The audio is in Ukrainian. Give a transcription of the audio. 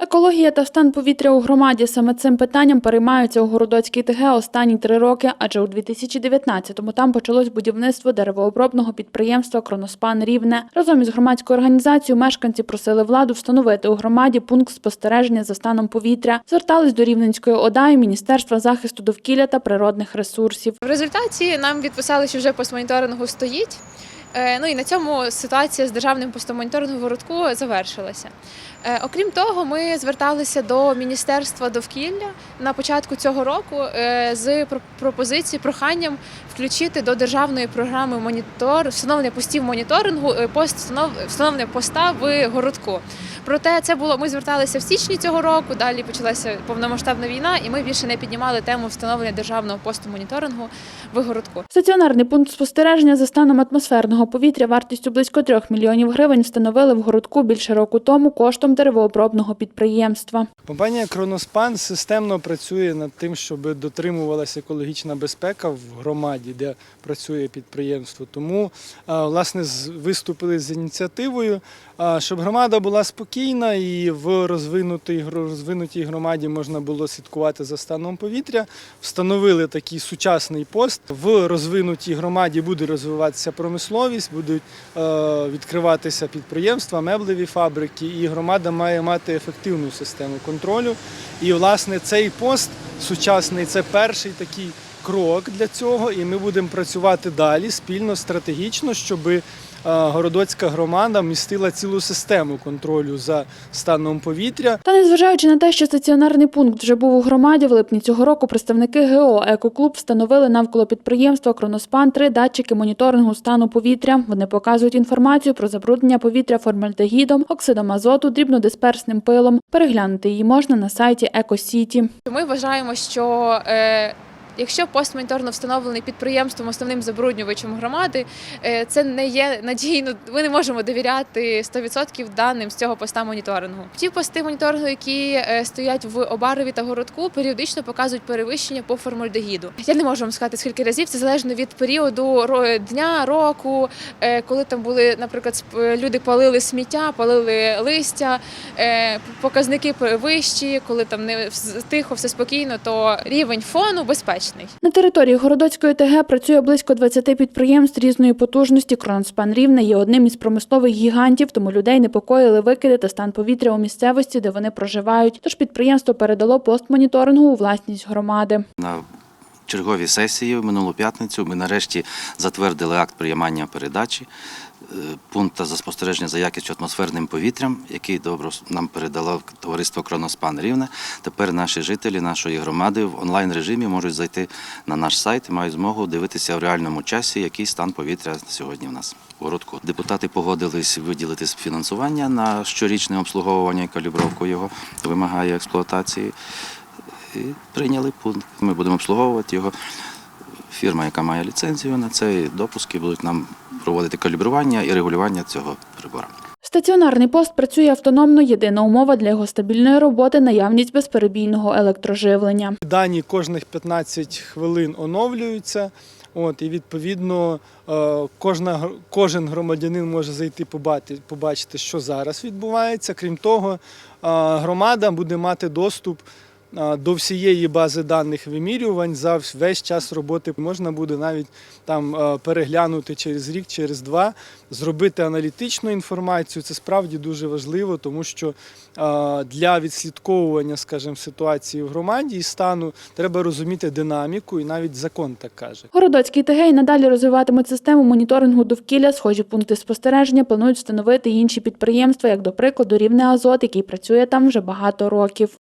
Екологія та стан повітря у громаді саме цим питанням переймаються у Городоцькій ТГ останні три роки, адже у 2019-му там почалось будівництво деревообробного підприємства Кроноспан Рівне. Разом із громадською організацією мешканці просили владу встановити у громаді пункт спостереження за станом повітря. Звертались до Рівненської ОДА і Міністерства захисту довкілля та природних ресурсів. В результаті нам відписали, що вже постмоніторингу стоїть. Е, Ну і на цьому ситуація з державним постмоніторингом в городку завершилася. Е, Окрім того, ми зверталися до Міністерства довкілля на початку цього року е, з про- пропозицією, проханням включити до державної програми монітор встановлення постів моніторингу встановлення поста в городку. Проте це було. Ми зверталися в січні цього року. Далі почалася повномасштабна війна, і ми більше не піднімали тему встановлення державного посту моніторингу в городку. Стаціонарний пункт спостереження за станом атмосферного повітря вартістю близько 3 мільйонів гривень встановили в городку більше року тому коштом деревообробного підприємства. Компанія Кроноспан системно працює над тим, щоб дотримувалася екологічна безпека в громаді, де працює підприємство. Тому власне виступили з ініціативою, щоб громада була спокійна і в розвинутій розвинутій громаді можна було слідкувати за станом повітря. Встановили такий сучасний пост. В розвинутій громаді буде розвиватися промисловість, будуть е, відкриватися підприємства, меблеві фабрики, і громада має мати ефективну систему контролю. І власне цей пост сучасний це перший такий крок для цього, і ми будемо працювати далі спільно, стратегічно, щоб Городоцька громада містила цілу систему контролю за станом повітря. Та незважаючи на те, що стаціонарний пункт вже був у громаді, в липні цього року представники ГО «Екоклуб» встановили навколо підприємства Кроноспан три датчики моніторингу стану повітря. Вони показують інформацію про забруднення повітря формальдегідом, оксидом азоту, дрібнодисперсним пилом. Переглянути її можна на сайті Екосіті. Ми вважаємо, що якщо постмоніторно встановлений підприємством основним забруднювачем громади, е, це не є надійно. Ми не можемо довіряти 100% даним з цього поста моніторингу. Ті пости моніторингу, які е, стоять в Обарові та городку, періодично показують перевищення по формальдегіду. Я не можу вам сказати скільки разів. Це залежно від періоду дня, року, е, коли там були, наприклад, люди палили сміття, палили листя, показники вищі, коли там не тихо, все спокійно, то рівень фону безпечний. На території Городоцької ТГ працює близько 20 підприємств різної потужності. Кроноспан Рівне є одним із промислових гігантів, тому людей непокоїли викиди та стан повітря у місцевості, де вони проживають. Тож підприємство передало постмоніторингу у власність громади. Черговій сесії в минулу п'ятницю ми нарешті затвердили акт приймання передачі пункту за за якістю атмосферним повітрям, який добро нам передало товариство Кроноспан Рівне. Тепер наші жителі нашої громади в онлайн режимі можуть зайти на наш сайт і мають змогу дивитися в реальному часі, який стан повітря сьогодні в нас городку. Депутати погодились виділити фінансування на щорічне обслуговування і калібровку його вимагає експлуатації і прийняли пункт. Ми будемо обслуговувати його. Фірма, яка має ліцензію на це, і допуски будуть нам проводити калібрування і регулювання цього прибору. Стаціонарний пост працює автономно. Єдина умова для його стабільної роботи наявність безперебійного електроживлення. Дані кожних 15 хвилин оновлюються. От, і відповідно е, кожна, гр- кожен громадянин може зайти побачити, побачити, що зараз відбувається. Крім того, е, громада буде мати доступ до всієї бази даних вимірювань за весь час роботи. Можна буде навіть там переглянути через рік, через два, зробити аналітичну інформацію. Це справді дуже важливо, тому що для відслідковування, скажімо, ситуації в громаді і стану треба розуміти динаміку, і навіть закон так каже. Городоцький ТГ і надалі розвиватимуть систему моніторингу довкілля. Схожі пункти спостереження планують встановити інші підприємства, як до прикладу Рівне Азот, який працює там вже багато років.